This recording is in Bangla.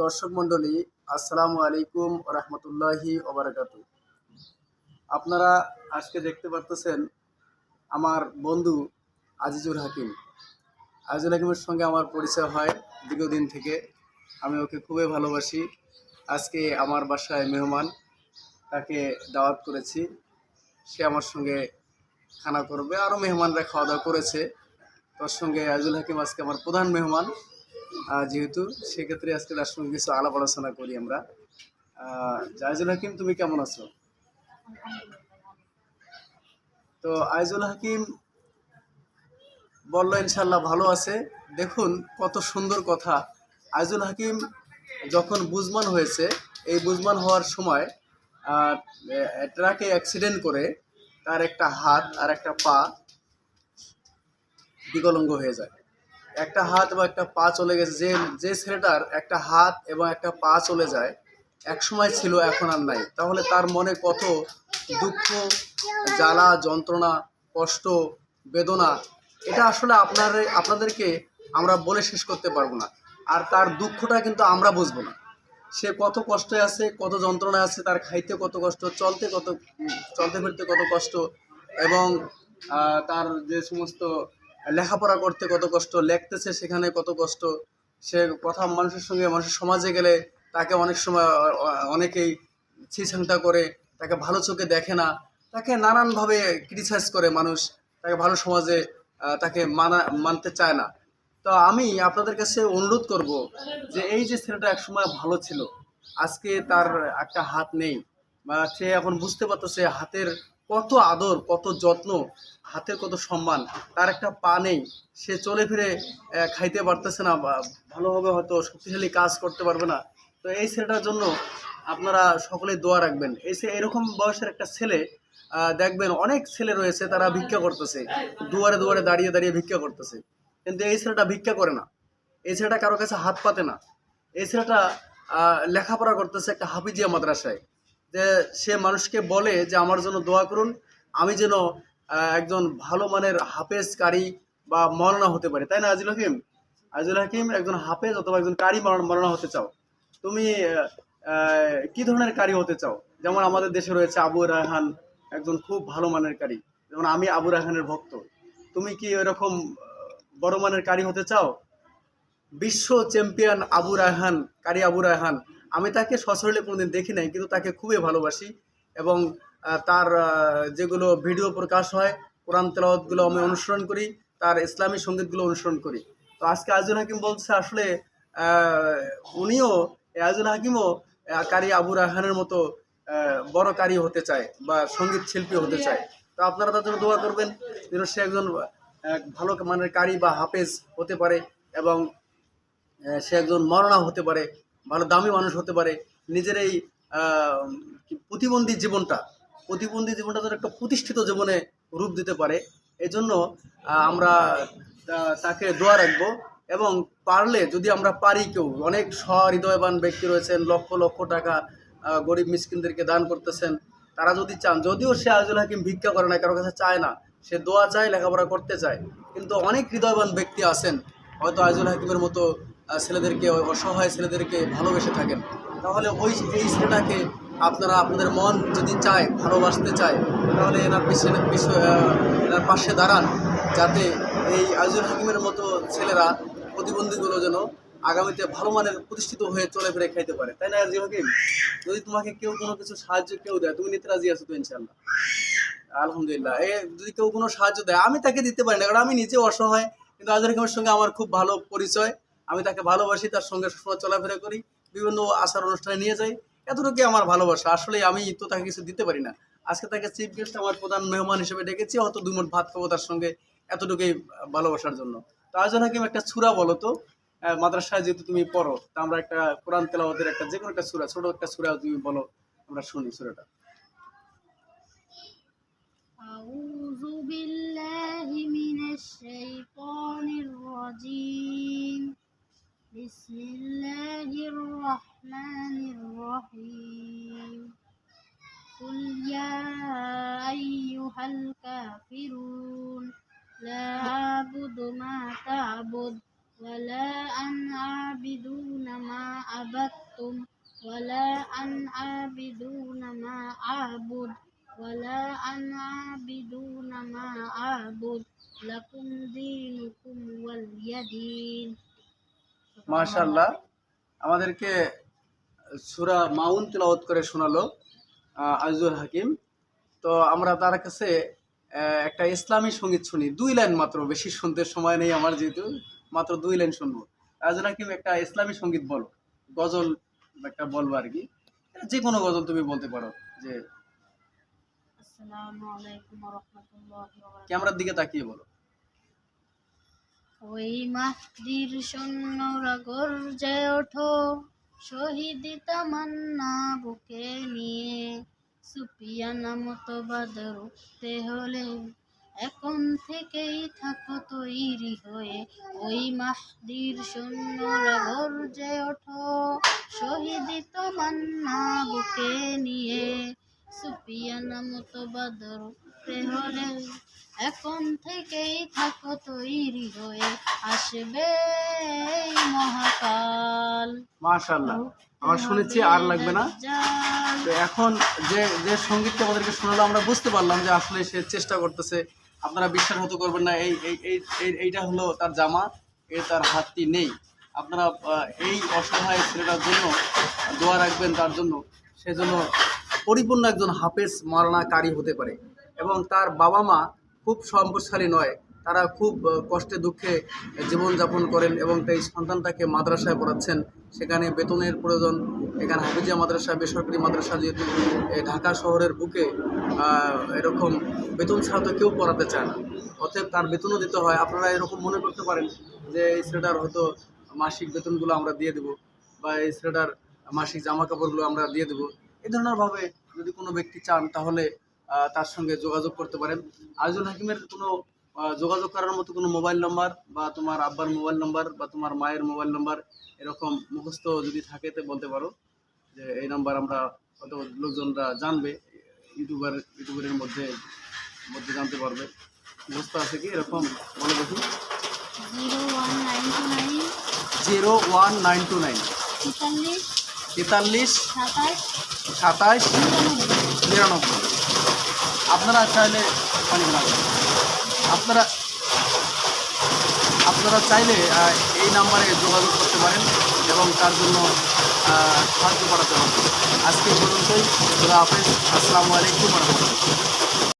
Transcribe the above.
দর্শক মণ্ডলী, আসসালামু আলাইকুম রহমতুল্লাহি ওবরাকাত আপনারা আজকে দেখতে পারতেছেন আমার বন্ধু আজিজুল হাকিম। আজিজুল হাকিমের সঙ্গে আমার পরিচয় হয় দীর্ঘদিন থেকে। আমি ওকে খুবই ভালোবাসি। আজকে আমার বাসায় মেহমান, তাকে দাওয়াত করেছি। সে আমার সঙ্গে খানা করবে। আরও মেহমানরা খাওয়া দাওয়া করেছে। তোর সঙ্গে আজিজুল হাকিম আজকে আমার প্রধান মেহমান। যেহেতু সেক্ষেত্রে আজকে তার সঙ্গে কিছু আলাপ আলোচনা করি আমরা। জাহিজুল হাকিম, তুমি কেমন আছো? তো আইজুল হাকিম বলল ইনশাল্লাহ ভালো আছে। দেখুন, কত সুন্দর কথা। আইজুল হাকিম যখন বুজমান হয়েছে, এই বুজমান হওয়ার সময় ট্রাকে অ্যাক্সিডেন্ট করে তার একটা হাত আর একটা পা বিকলঙ্গ হয়ে যায়। একটা হাত এবং একটা পা চলে গেছে, যে যে ছেলেটার একটা হাত এবং একটা পা চলে যায় এক সময় ছিল, এখন আর নাই। তাহলে তার মনে কত দুঃখ, জ্বালা, যন্ত্রণা, কষ্ট, বেদনা, এটা আসলে আপনার, আপনাদেরকে আমরা বলে শেষ করতে পারব না। আর তার দুঃখটা কিন্তু আমরা বুঝব না। সে কত কষ্টে আছে, কত যন্ত্রণা আছে, তার খাইতে কত কষ্ট, চলতে কত, চলতে ফিরতে কত কষ্ট, এবং তার যে সমস্ত লেখাপড়া করতে কত কষ্ট, লেখতেছে সেখানে কত কষ্ট, সে কথা মানুষের সঙ্গে, মানুষের সমাজে গেলে তাকে অনেক সময়, অনেকেই ছিছাংটা করে, তাকে ভালো চোখে দেখে না, তাকে নানানভাবে ক্রিটিসাইজ করে মানুষ, তাকে ভালো সমাজে তাকে মানা, মানতে চায় না। তো আমি আপনাদের কাছে অনুরোধ করব যে এই যে ছেলেটা একসময় ভালো ছিল, আজকে তার একটা হাত নেই, বা সে এখন বুঝতে পারতেছে হাতের কত আদর, কত যত্ন, হাতের কত সম্মান, তার একটা পা নেই, সে চলে ফিরে খাইতে পারতেছে না, বা ভালোভাবে হয়তো শক্তিশালী কাজ করতে পারবে না। তো এই ছেলেটার জন্য আপনারা সকলে দোয়া রাখবেন। এই সে এরকম বয়সের একটা ছেলে দেখবেন অনেক ছেলে রয়েছে, তারা ভিক্ষা করতেছে, দুয়ারে দুয়ারে দাঁড়িয়ে দাঁড়িয়ে ভিক্ষা করতেছে। কিন্তু এই ছেলেটা ভিক্ষা করে না। এই ছেলেটা কারও কাছে হাত পাতে না। এই ছেলেটা লেখাপড়া করতেছে একটা হাফিজিয়া মাদ্রাসায়। যে সে মানুষকে বলে যে, আমার জন্য দোয়া করুন। আমি যেন একজন ভালো মানের হাফেজ কারি বা মরনা হতে পারি। তাই না আজিল হাকিম? আজিল হাকিম একজন হাফেজ অথবা একজন কারি মরনা হতে চাও। তুমি কি ধরনের কারি হতে চাও? যেমন আমাদের দেশে রয়েছে আবু রায়হান, একজন খুব ভালো মানের কারি। যেমন আমি আবু রায়হানের ভক্ত। তুমি কি এরকম বড় মানের কারি হতে চাও? বিশ্ব চ্যাম্পিয়ন আবু রায়হান, কারি আবু রায়হান। আমি তাকে সশরীরে কোনোদিন দেখি নাই কিন্তু তাকে খুবই ভালোবাসি এবং তার যেগুলো ভিডিও প্রকাশ হয় কোরআন তেলাওয়াতগুলো আমি অনুসরণ করি তার ইসলামী সঙ্গীতগুলো অনুসরণ করি। তো আজকে আজুল হাকিম বলছে আসলে উনিও আজুল হাকিমও কারি আবু রাহানের মতো বড় কারি হতে চায় বা সংগীত শিল্পী হতে চায়। তো আপনারা তার জন্য দোয়া করবেন যেন সে একজন ভালো মানের কারি বা হাফেজ হতে পারে এবং সে একজন মরণা হতে পারে। ভালো দামি মানুষ হতে পারে। নিজের এই প্রতিবন্ধী জীবনটা প্রতিবন্ধী জীবনটা যেন একটা প্রতিষ্ঠিত জীবনে রূপ দিতে পারে। এই জন্য আমরা তাকে দোয়া রাখব এবং পারলে যদি আমরা পারি কেউ, অনেক সহৃদয়বান ব্যক্তি রয়েছেন, লক্ষ লক্ষ টাকা গরিব মিসকিনদেরকে দান করতেছেন, তারা যদি চান, যদিও সে আজুল হাকিম ভিক্ষা করে না কারও কাছে চায় না, সে দোয়া চায়, লেখাপড়া করতে চায়, কিন্তু অনেক হৃদয়বান ব্যক্তি আছেন হয়তো আজুল হাকিমের মতো ছেলেদেরকে, অসহায় ছেলেদেরকে ভালোবেসে থাকেন। তাহলে ওই এই ছেলেটাকে আপনারা, আপনাদের মন যদি চায়, ভালোবাসতে চায়, তাহলে এনার পিছনে এনার পাশে দাঁড়ান, যাতে এই আজুল হাকিমের মতো ছেলেরা প্রতিবন্ধীগুলো যেন আগামীতে ভালো মানের প্রতিষ্ঠিত হয়ে চলে ফিরে খাইতে পারে। তাই না আজুল হাকিম? যদি তোমাকে কেউ কোনো কিছু সাহায্য কেউ দেয়, তুমি নিতে রাজি আছো তো ইনশাল্লাহ আলহামদুলিল্লাহ। এ যদি কেউ কোনো সাহায্য দেয়, আমি তাকে দিতে পারি না, কারণ আমি নিজে অসহায় কিন্তু আজর হাকিমের সঙ্গে আমার খুব ভালো পরিচয় আমি তাকে ভালোবাসি তার সঙ্গে সবসময় চলাফেরা করি বিভিন্ন আচার অনুষ্ঠানে নিয়ে যাই এতটুকুই আমার ভালোবাসা আসলে আমি তো তাকে কিছু দিতে পারি না আজকে তাকে চিফ গেস্ট আমার প্রধান মেহমান হিসেবে ডেকেছি হয়তো দুই মুঠ ভাত খাবো তার সঙ্গে এতটুকুই ভালোবাসার জন্য তো আজর হাকিম একটা সুরা বলো তো আহ, মাদ্রাসায় যেহেতু তুমি পড়ো তা আমরা একটা কোরআন তেলাওয়াতের একটা যে কোনো একটা সুরা ছোট একটা সুরা তুমি বলো আমরা শুনি সুরাটা أعوذ بالله من الشيطان الرحمن الرحيم قل يا أيها الكافرون لا أعبد ما تعبد ولا أن عابدون ما عبدتم ولا أن عابدون ما أعبد ولا أن عابدون ما أعبد لكم دينكم ولي دين মাশাল্লাহ আমাদেরকে সুরা মাউন তিলাওত করে শোনালো আজিজুল হাকিম। তো আমরা তার কাছে একটা ইসলামী সংগীত শুনি। দুই লাইন মাত্র বেশি শুনতে সময় নেই আমার যেহেতু মাত্র দুই লাইন শুনব। আজিজুল হাকিম একটা ইসলামী সংগীত বল গজল একটা বলব আর কি। যে কোনো গজল তুমি বলতে পারো যে ক্যামেরার দিকে তাকিয়ে বলো। ওই মাহদির সৈন্যরা গর্জে ওঠো শহীদ তামান্না বুকে নিয়ে সুপিয়ানা মতো বাদর উঠতে হলে এখন থেকেই থাকো তৈরি হয়ে। ওই মাহদির সৈন্যরা গর্জে ওঠো। শহীদ তামান্না বুকে নিয়ে সুপিয়ানা মতো উঠতে হলে এখন থেকেই থাকো তৈরি হয়ে আসবে মহাকাল। মাশাল্লাহ আমার শুনেছি আর লাগবে না। তো এখন যে যে সঙ্গীতটা আমাদেরকে শোনালো আমরা বুঝতে পারলাম যে আসলে সে চেষ্টা করতেছে। আপনারা বিশ্বাস হতে করবেন না এই এই এই এই- এইটা হলো তার জামা এ তার হাতটি নেই। আপনারা এই অসহায় ছেলেটার জন্য দোয়া রাখবেন তার জন্য। সেজন্য পরিপূর্ণ একজন হাফেজ মারানা কারি হতে পারে। এবং তার বাবা মা খুব সম্পদশালী নয়। তারা খুব কষ্টে দুঃখে জীবনযাপন করেন এবং তাই সন্তানটাকে মাদ্রাসায় পড়াচ্ছেন। সেখানে বেতনের প্রয়োজন, এখানে হাফিজিয়া মাদ্রাসা, বেসরকারি মাদ্রাসা যেহেতু ঢাকা শহরের বুকে এরকম বেতন ছাড়া তো কেউ পড়াতে চায় না। অতএব তার বেতনও দিতে হয়। আপনারা এরকম মনে করতে পারেন যে এই ছেলেটার হয়তো মাসিক বেতনগুলো আমরা দিয়ে দেবো বা এই ছেলেটার মাসিক জামা কাপড়গুলো আমরা দিয়ে দেবো। এই ধরনেরভাবে যদি কোনো ব্যক্তি চান তাহলে তার সঙ্গে যোগাযোগ করতে পারেন। আইজুল হাকিমের কোনো যোগাযোগ করার মতো কোনো মোবাইল নাম্বার বা তোমার আব্বার মোবাইল নাম্বার বা তোমার মায়ের মোবাইল নাম্বার এরকম মুখস্থ যদি থাকে তো বলতে পারো যে এই নাম্বার আমরা হয়তো লোকজনরা জানবে ইউটিউবার ইউটিউবারের মধ্যে মধ্যে জানতে পারবে। মুখস্থ আছে কি? এরকম বলে দেখি। Zero one nine two nine. তেতাল্লিশ। সাতাশ। সাতাশ নিরানব্বই। আপনারা চাইলে পানি আপনারা আপনারা চাইলে এই নাম্বারে যোগাযোগ করতে পারেন এবং তার জন্য সাহায্য করাতে পারেন। আজকে পর্যন্তই। আসসালামু আলাইকুম রহমতুল্লাহ।